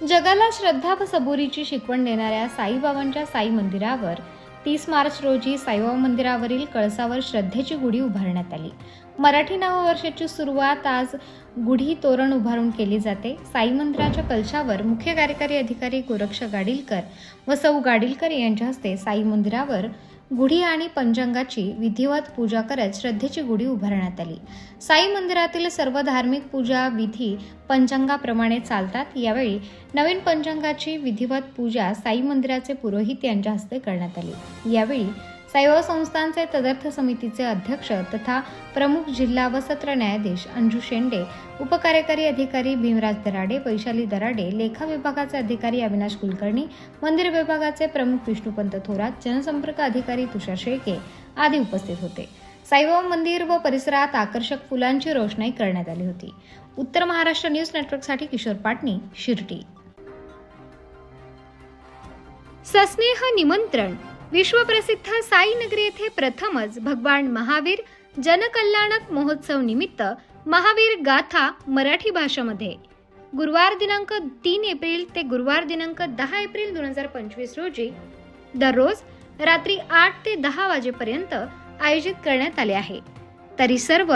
जगाला श्रद्धा व सबुरीची शिकवण देणाऱ्या साईबाबांच्या साई मंदिरावर तीस मार्च रोजी साईबाबा मंदिरावरील कळसावर श्रद्धेची गुढी उभारण्यात आली. मराठी नववर्षाची सुरुवात आज गुढी तोरण उभारून केली जाते. साई मंदिराच्या कलशावर मुख्य कार्यकारी अधिकारी गोरक्ष गाडीलकर व सौ गाडीलकर यांच्या हस्ते साई मंदिरावर गुढी आणि पंचांगाची विधिवत पूजा करत श्रद्धेची गुढी उभारण्यात आली. साई मंदिरातील सर्व धार्मिक पूजा विधी पंचांगाप्रमाणे चालतात. यावेळी नवीन पंचांगाची विधिवत पूजा साई मंदिराचे पुरोहित यांच्या हस्ते करण्यात आली. यावेळी साईबाबा संस्थानचे तदर्थ समितीचे अध्यक्ष तथा प्रमुख जिल्हा व सत्र न्यायाधीश अंजू शेंडे उपकार्यकारी अधिकारी भीमराज दराडे वैशाली दराडे लेखा विभागाचे अधिकारी अविनाश कुलकर्णी मंदिर विभागाचे प्रमुख विष्णुपंत थोरात जनसंपर्क अधिकारी तुषार शेळके आदी उपस्थित होते. साईबाबा मंदिर व परिसरात आकर्षक फुलांची रोषणाई करण्यात आली होती. उत्तर महाराष्ट्र न्यूज नेटवर्कसाठी किशोर पाटणी शिर्डी. सस्नेह निमंत्रण विश्वप्रसिद्ध साईनगरी येथे प्रथमच भगवान महावीर जनकल्याणक महोत्सव निमित्त महावीर गाथा मराठी भाषेमध्ये. गुरुवार दिनांक तीन एप्रिल ते गुरुवार दिनांक दहा एप्रिल दोन हजार पंचवीस रोजी दररोज रात्री आठ ते दहा वाजेपर्यंत आयोजित करण्यात आले आहे. तरी सर्व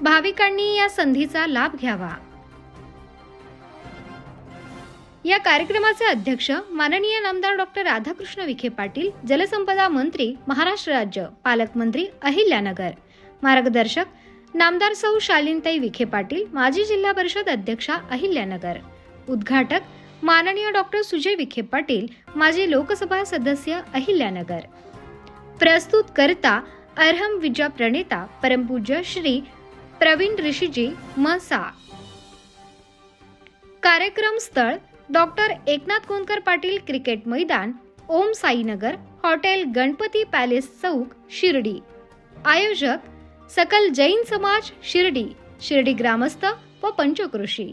भाविकांनी या संधीचा लाभ घ्यावा. या कार्यक्रमाचे अध्यक्ष माननीय नामदार डॉक्टर राधाकृष्ण विखे पाटील जलसंपदा मंत्री महाराष्ट्र राज्य पालकमंत्री अहिल्यानगर. मार्गदर्शक नामदार सौ शालिनताई विखे पाटील माजी जिल्हा परिषद अध्यक्षा अहिल्यानगर. उद्घाटक माननीय डॉक्टर सुजय विखे पाटील माजी लोकसभा सदस्य अहिल्यानगर. प्रस्तुत करता अर्हम विजा प्रणेता परमपूज्य श्री प्रवीण ऋषीजी मसा. कार्यक्रम स्थळ डॉक्टर एकनाथ कोणकर पाटील क्रिकेट मैदान ओम साईनगर हॉटेल गणपती पॅलेस चौक शिर्डी. आयोजक सकल जैन समाज शिर्डी. शिर्डी ग्रामस्थ व पंचकृषी.